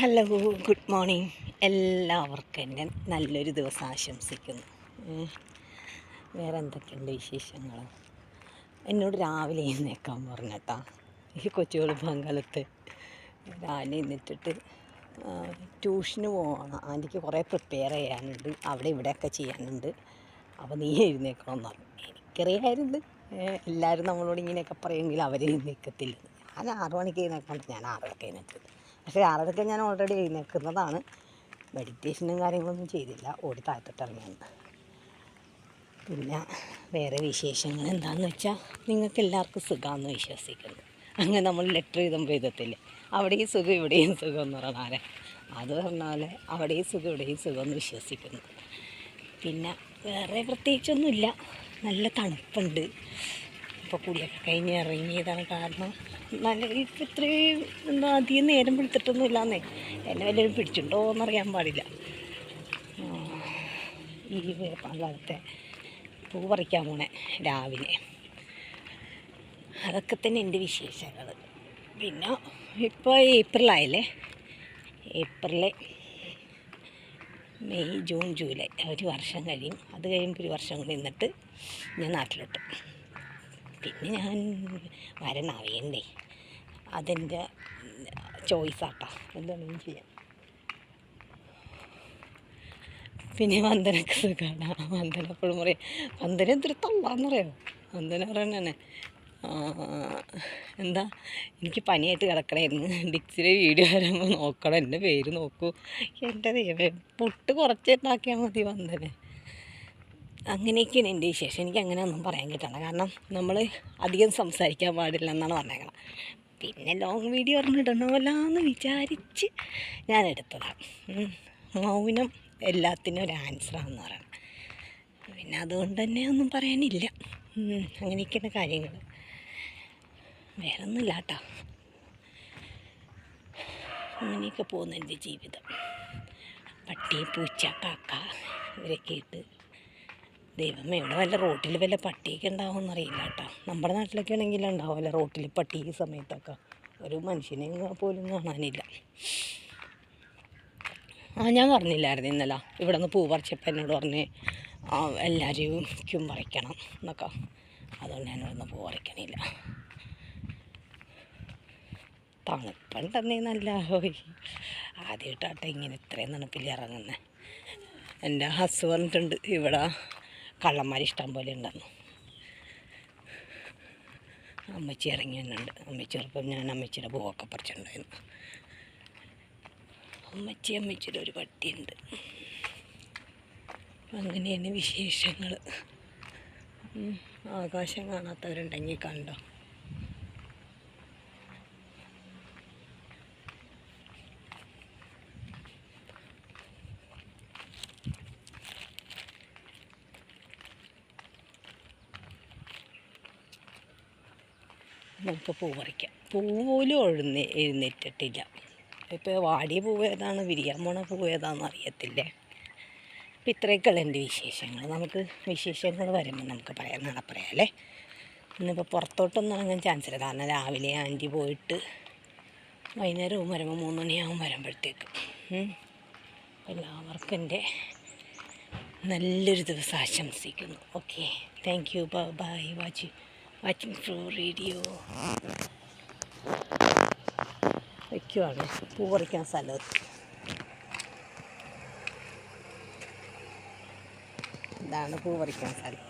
Hello good morning. എല്ലാവർക്കും എന്നെ നല്ലൊരു ദിവസം ആശംസിക്കുന്നു. വേറെ എന്തൊക്കെയുണ്ട് വിശേഷങ്ങൾ എന്നോട് രാവിലെ എഴുന്നേക്കാൻ പറഞ്ഞട്ടാ ഈ കൊച്ചുകൾ പങ്കാലത്ത് രാവിലെ എന്നിട്ടിട്ട് ട്യൂഷന് പോകണം ആന്റിക്ക് കുറേ പ്രിപ്പയർ ചെയ്യാനുണ്ട്. അവിടെ ഇവിടെയൊക്കെ ചെയ്യാനുണ്ട്. അപ്പോൾ നീ എഴുന്നേക്കണമെന്ന് പറഞ്ഞു. എനിക്കറിയായിരുന്നു എല്ലാവരും നമ്മളോട് ഇങ്ങനെയൊക്കെ പറയുമെങ്കിൽ അവരെ എഴുന്നേക്കത്തില്ല. ഞാൻ ആറ് മണിക്ക് എഴുന്നേക്കാണ്ട് ഞാൻ ആറരക്ക് എഴുന്നേറ്റത്. പക്ഷേ ആറരയ്ക്ക് ഞാൻ ഓൾറെഡി എഴുന്നേൽക്കുന്നതാണ്. മെഡിറ്റേഷനും കാര്യങ്ങളൊന്നും ചെയ്തില്ല. ഓടി താഴത്തോട്ട് ഇറങ്ങിയാണ് പിന്നെ വേറെ വിശേഷങ്ങൾ എന്താണെന്ന് വെച്ചാൽ നിങ്ങൾക്ക് എല്ലാവർക്കും സുഖമാണെന്ന് വിശ്വസിക്കുന്നു. അങ്ങനെ നമ്മൾ ലെറ്റർ എഴുതുമ്പോൾ എഴുതത്തില്ലേ. അവിടെയും സുഖം ഇവിടെയും സുഖം എന്ന് പറഞ്ഞാൽ അത് പറഞ്ഞാൽ അവിടെയും സുഖം ഇവിടെയും സുഖം എന്ന് വിശ്വസിക്കുന്നു. പിന്നെ വേറെ പ്രത്യേകിച്ചൊന്നുമില്ല. നല്ല തണുപ്പുണ്ട്. ഇപ്പോൾ കുടിയൊക്കെ കഴിഞ്ഞ് ഇറങ്ങിയതാണ് കാരണം നല്ല ഇപ്പം ഇത്രയും എന്താ അധികം നേരം പിടിച്ചിട്ടൊന്നും ഇല്ലാന്നേ എന്നെ വല്ലവരും പിടിച്ചിട്ടുണ്ടോ എന്നറിയാൻ പാടില്ല ഈ വേപ്പാങ്കാലത്തെ പൂ പറിക്കാൻ പോണേ രാവിലെ. അതൊക്കെ തന്നെ എന്റെ വിശേഷങ്ങൾ പിന്നെ ഇപ്പോൾ ഏപ്രിലായല്ലേ? April May June July. ഒരു വർഷം കഴിയും. അത് കഴിയുമ്പോൾ ഒരു വർഷം കൂടി നിന്നിട്ട് ഞാൻ നാട്ടിലോട്ട്. പിന്നെ ഞാൻ വരണാവേണ്ടേ അതെന്റെ ചോയ്സാട്ടാ. എന്താണെങ്കിലും ചെയ്യാം പിന്നെ വന്ദനക്ക് സുഖമാണ് വന്ദന എപ്പോഴും പറയും വന്ദന എന്തൊരു തള്ളാന്ന് പറയാം വന്ദന പറയണേ എന്താ എനിക്ക് പനിയായിട്ട് കിടക്കണമായിരുന്നു ഡിക്സിലെ വീഡിയോ വരുമ്പോൾ നോക്കണം എന്റെ പേര് നോക്കൂ. എന്റെ ദൈവം പൊട്ട് കുറച്ചിട്ടാക്കിയാൽ മതി വന്ദന. അങ്ങനെയൊക്കെയാണ് എന്റെ വിശേഷം. എനിക്ക് അങ്ങനെ ഒന്നും പറയാൻ കിട്ടണം കാരണം നമ്മൾ അധികം സംസാരിക്കാൻ പാടില്ല എന്നാണ് പറഞ്ഞേക്കണം പിന്നെ ലോങ് വീഡിയോ പറഞ്ഞിടണമല്ലോ എന്ന് വിചാരിച്ച് ഞാൻ എടുത്തതാണ്. മൗനം എല്ലാത്തിനും ഒരു ആൻസറാണെന്ന് പറയണം പിന്നെ അതുകൊണ്ട് തന്നെ ഒന്നും പറയാനില്ല. അങ്ങനെ അങ്ങനെയൊക്കെയാണ് കാര്യങ്ങൾ. വേറെ ഒന്നുമില്ല കേട്ടോ. അങ്ങനെയൊക്കെ പോകുന്നു എന്റെ ജീവിതം. പട്ടി പൂച്ച കാക്ക ഇവരൊക്കെ ഇട്ട് ദൈവമേ ഇവിടെ വല്ല റോട്ടിൽ വല്ല പട്ടിയൊക്കെ ഉണ്ടാവുമെന്ന് അറിയില്ല കേട്ടോ. നമ്മുടെ നാട്ടിലൊക്കെ ആണെങ്കിൽ ഉണ്ടാവുമല്ലോ റോട്ടിൽ പട്ടി ഈ സമയത്തൊക്കെ. ഒരു മനുഷ്യനെ പോലും കാണാനില്ല. ആ ഞാൻ പറഞ്ഞില്ലായിരുന്നു ഇന്നലെ. ഇവിടെ നിന്ന് പൂ പറിച്ചപ്പോൾ എന്നോട് പറഞ്ഞ് എല്ലാവരെയും എല്ലാവരും പറിക്കണം എന്നൊക്കെ. അതുകൊണ്ട് ഞാൻ ഇവിടെ നിന്ന് പൂ പറിക്കണില്ല. തണുപ്പുണ്ടെന്നേ നല്ല ആദ്യമായിട്ടാട്ടെ ഇങ്ങനെ ഇത്രയും തണുപ്പിൽ ഇറങ്ങുന്നത് എന്റെ ഹസ് പറഞ്ഞിട്ടുണ്ട് ഇവിടെ. കള്ളന്മാർ ഇഷ്ടം പോലെ ഉണ്ടെന്ന്. അമ്മച്ചി ഇറങ്ങി വന്നുണ്ട് അമ്മച്ചി ചെറുപ്പം ഞാൻ അമ്മച്ചിയുടെ പൂവൊക്കെ പറിച്ചിട്ടുണ്ടായിരുന്നു. അമ്മച്ചി അമ്മച്ചിയുടെ ഒരു പട്ടിയുണ്ട്. അങ്ങനെയാണ് വിശേഷങ്ങൾ ആകാശം കാണാത്തവരുണ്ടെങ്കിൽ കണ്ടോ? നമുക്ക് പൂ പറിക്കാം. പൂ പോലും എഴുന്നേ എഴുന്നേറ്റിട്ടില്ല. ഇപ്പോൾ വാടിയ പൂവ് ഏതാണ്? വിരിയാൻ പോണ പൂവ് ഏതാണെന്ന് അറിയത്തില്ലേ? അപ്പം ഇത്രയൊക്കെയുള്ള എന്റെ വിശേഷങ്ങൾ. നമുക്ക് വിശേഷങ്ങൾ വരുമ്പോൾ നമുക്ക് പറയാം നാളെ പറയാം അല്ലേ? ഇന്നിപ്പോൾ പുറത്തോട്ടൊന്നും ഇറങ്ങാൻ ചാൻസ് ഇല്ല. കാരണം രാവിലെ ആന്റി പോയിട്ട് വൈകുന്നേരവും വരുമ്പോൾ മൂന്ന് മണിയാവും വരുമ്പോഴത്തേക്ക്. എല്ലാവർക്കും എന്റെ നല്ലൊരു ദിവസം ആശംസിക്കുന്നു. Okay thank you bye watch watching through radio. വയ്ക്കുവാണ്. പൂ പറിക്കാൻ സ്ഥലത്ത് ഇതാണ് പൂ പറിക്കാൻ സ്ഥലം.